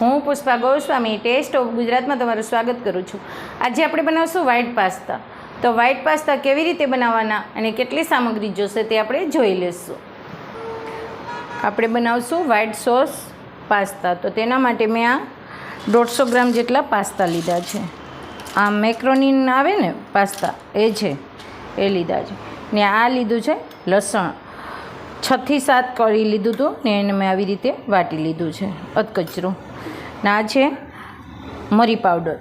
હું Pushpa Goswami test of ગુજરાતમાં તમારું સ્વાગત કરું છું. આજે આપણે બનાવશું વ્હાઇટ પાસ્તા તો વ્હાઇટ પાસ્તા કેવી રીતે બનાવવાના અને કેટલી સામગ્રી જોશે તે આપણે જોઈ લઈશું. આપણે બનાવશું વ્હાઇટ સોસ પાસ્તા તો તેના માટે મેં આ દોઢસો ગ્રામ જેટલા પાસ્તા લીધા છે. આ મેક્રોનિન આવે ને પાસ્તા એ છે, એ લીધા છે. ને આ લીધું છે લસણ. છથી સાત કરી લીધું હતું ને એને મેં આવી રીતે વાટી લીધું છે અધકચરું. ને આ છે? મરી પાવડર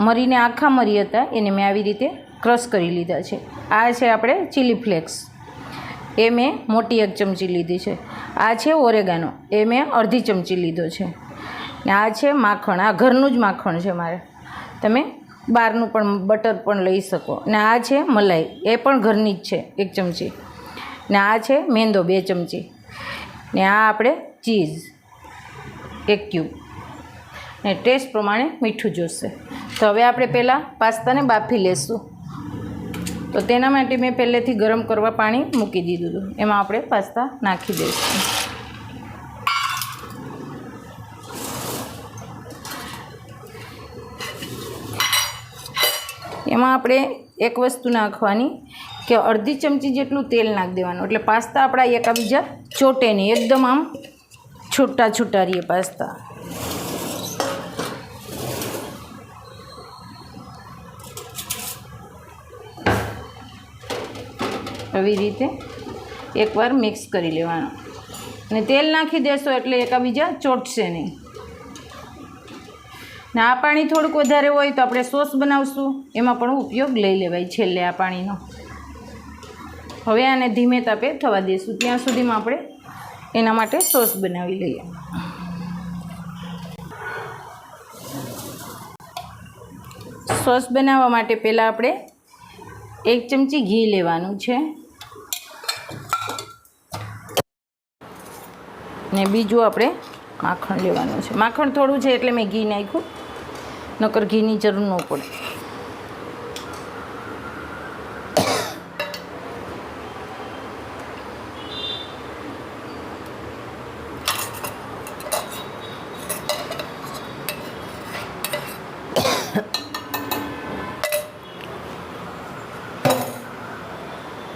મરીને આખા મરી હતા, એને મેં આવી રીતે ક્રશ કરી લીધા છે. આ છે આપણે ચીલી ફ્લેક્સ એ મેં મોટી એક ચમચી લીધી છે. આ છે ઓરેગાનો એ મેં અડધી ચમચી લીધો છે. ને આ છે માખણ. આ ઘરનું જ માખણ છે મારે. તમે બહારનું પણ બટર પણ લઈ શકો. ને આ છે મલાઈ. એ પણ ઘરની જ છે, એક ચમચી. ને આ છે મેંદો, બે ચમચી. ને આ આપણે ચીઝ એક ક્યુબ ને ટેસ્ટ પ્રમાણે મીઠું જોશે. તો હવે આપણે પહેલાં પાસ્તાને બાફી લેશું. તો તેના માટે મેં પહેલેથી ગરમ કરવા પાણી મૂકી દીધું. હતું એમાં આપણે પાસ્તા નાખી દઈશું. એમાં આપણે એક વસ્તુ નાખવાની કે અડધી ચમચી જેટલું તેલ નાખી દેવાનું. એટલે પાસ્તા આપણા એકાબીજા ચોટે નહીં. એકદમ આમ છૂટા છૂટા રહીએ પાસ્તા. આવી રીતે એકવાર મિક્સ કરી લેવાનું. અને તેલ નાખી દેશો એટલે એકાબીજા ચોટશે નહીં. ને આ પાણી થોડુંક વધારે હોય તો આપણે સોસ બનાવશું. એમાં પણ ઉપયોગ લઈ લેવાય છેલ્લે આ પાણીનો. હવે આને ધીમે તાપે થવા દઈશું ત્યાં સુધીમાં આપણે એના માટે સોસ બનાવી લઈએ. સોસ બનાવવા માટે પહેલાં આપણે એક ચમચી ઘી લેવાનું છે. ને બીજું આપણે માખણ લેવાનું છે. માખણ થોડું છે એટલે મેં ઘી નાખ્યું. નકર ઘીની જરૂર ન પડે.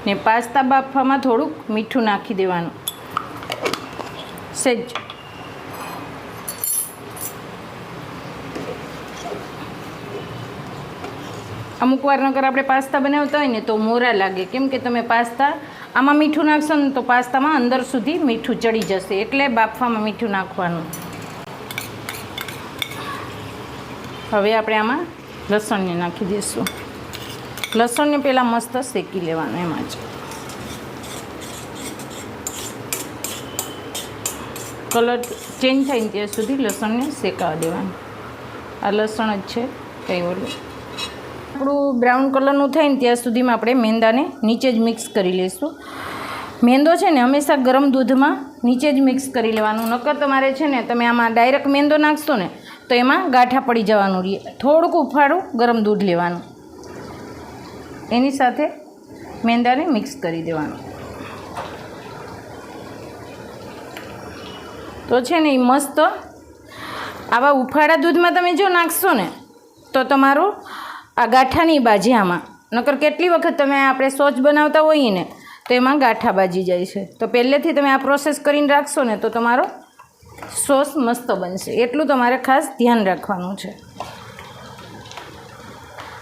ને પાસ્તા બાફવામાં થોડુંક મીઠું નાખી દેવાનું. સેજ અમુક વાર નકર આપણે પાસ્તા બનાવતા હોય ને તો મોરા લાગે. કેમ કે તમે પાસ્તા, આમાં મીઠું નાખશો ને તો પાસ્તામાં અંદર સુધી મીઠું ચડી જશે. એટલે બાફવામાં મીઠું નાખવાનું. હવે આપણે આમાં લસણને નાખી દઈશું. લસણને પહેલાં મસ્ત શેકી લેવાનું એમાં જ. કલર ચેન્જ થાય ને ત્યાં સુધી લસણને શેકાવા દેવાનું. આ લસણ જ છે, કંઈ ઓલું. આપણું બ્રાઉન કલરનું થાય ને ત્યાં સુધીમાં આપણે મેંદાને નીચે જ મિક્સ કરી લઈશું. મેંદો છે ને હંમેશા ગરમ દૂધમાં નીચે જ મિક્સ કરી લેવાનું. નકર તમારે છે ને તમે આમાં ડાયરેક્ટ મેંદો નાખશો ને, તો એમાં ગાંઠા પડી જવાનું રહે થોડુંક ઉફાળું ગરમ દૂધ લેવાનું. એની સાથે મેંદાને મિક્સ કરી દેવાનું. તો છે ને એ મસ્ત. આવા ઉફાળા દૂધમાં તમે જો નાખશો ને, તો તમારું આ ગાંઠાની બાજી આમાં. નકર કેટલી વખત તમે આપણે સોચ બનાવતા હોઈએ ને, તો એમાં ગાંઠા બાજી જાય છે. તો પહેલેથી તમે આ પ્રોસેસ કરીને રાખશો ને, તો તમારો સોસ મસ્ત બનશે. એટલું તમારે ખાસ ધ્યાન રાખવાનું છે.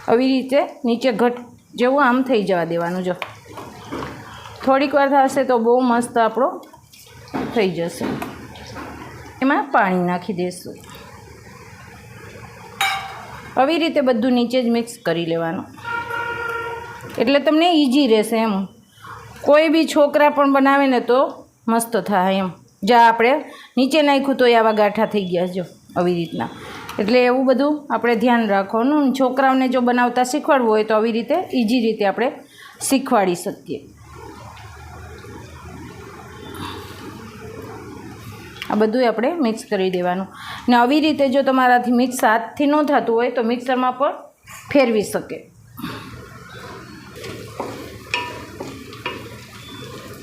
આવી રીતે નીચે ઘટ જેવું આમ થઈ જવા દેવાનું, જો. થોડીક વાર થશે તો બહુ મસ્ત આપણો થઈ જશે. એમાં પાણી નાખી દઈશું આવી રીતે બધું નીચે જ મિક્સ કરી લેવાનું. એટલે તમને ઇઝી રહેશે એમ. કોઈ બી છોકરા પણ બનાવે ને તો મસ્ત થાય એમ. જ્યાં આપણે નીચે નાખ્યું તો આવા ગાંઠા થઈ ગયા જો આવી રીતના. એટલે એવું બધું આપણે ધ્યાન રાખવાનું. છોકરાઓને જો બનાવતા શીખવાડવું હોય તો આવી રીતે ઇઝી રીતે આપણે શીખવાડી શકીએ. આ બધું આપણે મિક્સ કરી દેવાનું. ને આવી રીતે જો તમારાથી મિક્સ હાથથી ન થતું હોય તો મિક્સરમાં પણ ફેરવી શકે.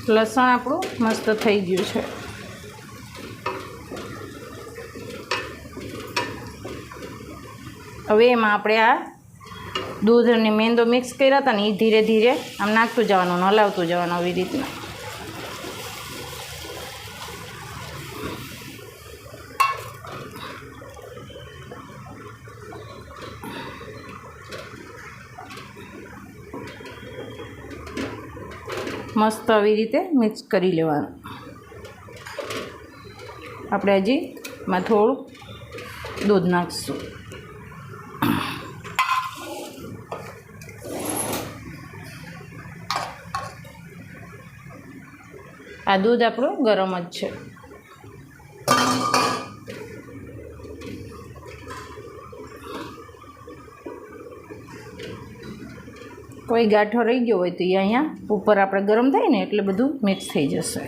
લસણ આપણું મસ્ત થઈ ગયું છે. હવે એમાં આપણે આ દૂધ અને મેંદો મિક્સ કર્યા હતા ને એ ધીરે ધીરે આમ નાખતું જવાનું, હલાવતું જવાનું આવી રીતના. મસ્ત આવી રીતે મિક્સ કરી લેવાનું. આપણે હજી માં થોડું દૂધ નાખીશું. આ દૂધ આપણું ગરમ જ છે. કોઈ ગાંઠો રહી ગયો હોય તો એ અહીંયા ઉપર આપણે ગરમ થાય ને એટલે બધું મિક્સ થઈ જશે.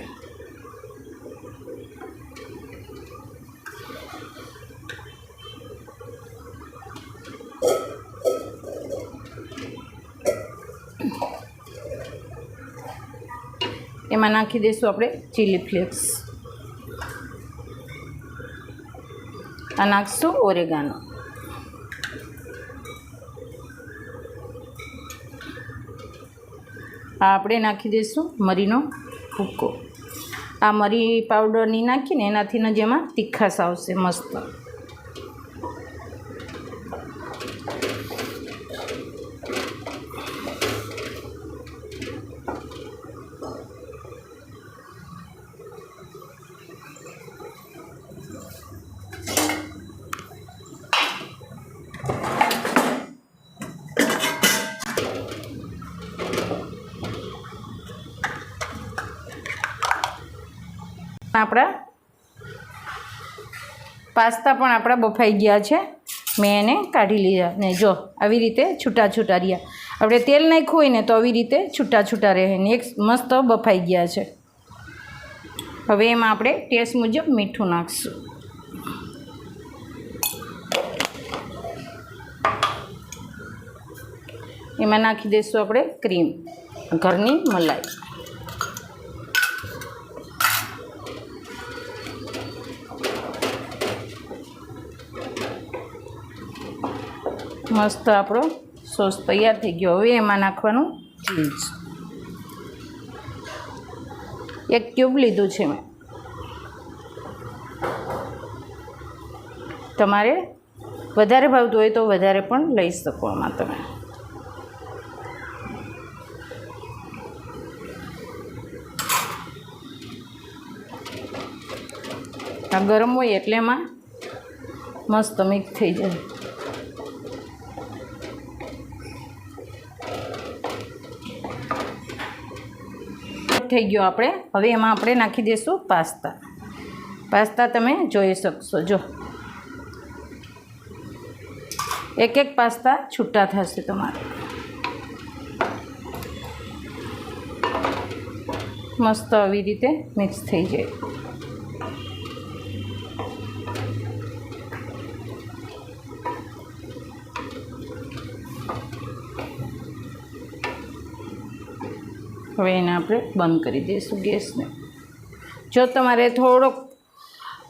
એમાં નાખી દઈશું આપણે ચીલી ફ્લેક્સ આ નાખીશું ઓરેગાનો. આપણે નાખી દઈશું મરીનો ભૂક્કો આ મરી પાવડરની નાખીને એનાથી નજેમાં એમાં તીખાશ આવશે મસ્ત. આપણા પાસ્તા પણ આપણા બફાઈ ગયા છે. મેં એને કાઢી લીધા. ને જો, આવી રીતે છૂટા છૂટા રહ્યા. આપણે તેલ નાખ્યું હોય ને તો આવી રીતે છૂટા છૂટા રહે ને એક મસ્ત બફાઈ ગયા છે. હવે એમાં આપણે ટેસ્ટ મુજબ મીઠું નાખીશું. એમાં નાખી દઈશું આપણે ક્રીમ. ઘરની મલાઈ. મસ્ત આપણો સોસ તૈયાર થઈ ગયો. હવે એમાં નાખવાનું ચીઝ. એક ક્યુબ લીધું છે મેં. તમારે વધારે ભાવતું હોય તો વધારે પણ લઈ શકો આમાં તમે. આ ગરમ હોય એટલે એમાં મસ્ત મિક્સ થઈ જાય. થઈ ગયો આપણે. હવે એમાં આપણે નાખી દઈશું પાસ્તા. પાસ્તા તમે જોઈ શકશો. જો. એક એક પાસ્તા છૂટા થશે તમારે. મસ્ત આવી રીતે મિક્સ થઈ જાય. હવે એને આપણે બંધ કરી દઈશું ગેસને. જો તમારે થોડોક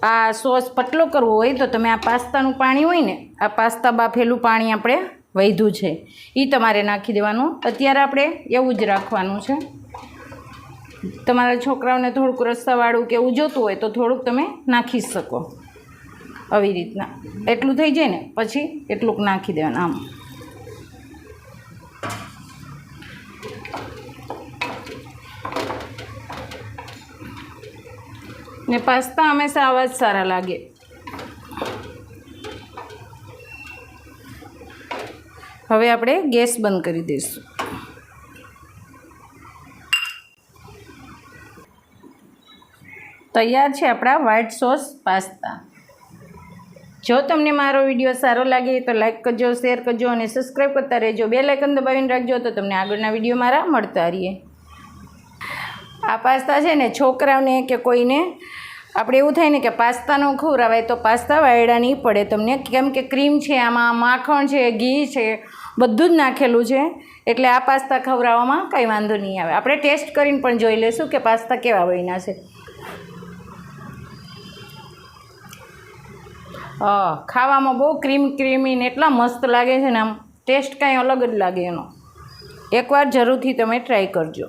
આ સોસ પતલો કરવો હોય તો તમે આ પાસ્તાનું પાણી હોય ને, આ પાસ્તા બાફેલું પાણી આપણે વધ્યું છે. એ તમારે નાખી દેવાનું. અત્યારે આપણે એવું જ રાખવાનું છે. તમારા છોકરાઓને થોડુંક રસ્તાવાળું કે એવું જોતું હોય તો થોડુંક તમે નાખી શકો. આવી રીતના. એટલું થઈ જાય ને, પછી એટલુંક નાખી દેવાનું આમ. ને પાસ્તા હંમેશા આવા જ સારા લાગે. હવે આપણે ગેસ બંધ કરી દઈશું. તૈયાર છે આપણા વ્હાઈટ સોસ પાસ્તા. જો તમને મારો વીડિયો સારો લાગે તો લાઇક કરજો, શેર કરજો અને સબસ્ક્રાઈબ કરતા રહેજો. બે લાઇકન દબાવીને રાખજો તો તમને આગળના વીડિયો મારા મળતા રહીએ. આ પાસ્તા છે ને છોકરાઓને કે કોઈને, આપણે એવું થાય ને કે પાસ્તાનો ખવરાવાય તો પાસ્તા વાયડા નહીં પડે. તમને કેમ કે ક્રીમ છે, આમાં માખણ છે, ઘી છે, બધું જ નાખેલું છે. એટલે આ પાસ્તા ખવડાવવામાં કંઈ વાંધો નહીં આવે. આપણે ટેસ્ટ કરીને પણ જોઈ લઈશું કે પાસ્તા કેવા બન્યા છે. ખાવામાં બહુ ક્રીમ ક્રીમી ને એટલા મસ્ત લાગે છે ને આમ ટેસ્ટ કાંઈ અલગ જ લાગે એનો. એકવાર જરૂરથી તમે ટ્રાય કરજો.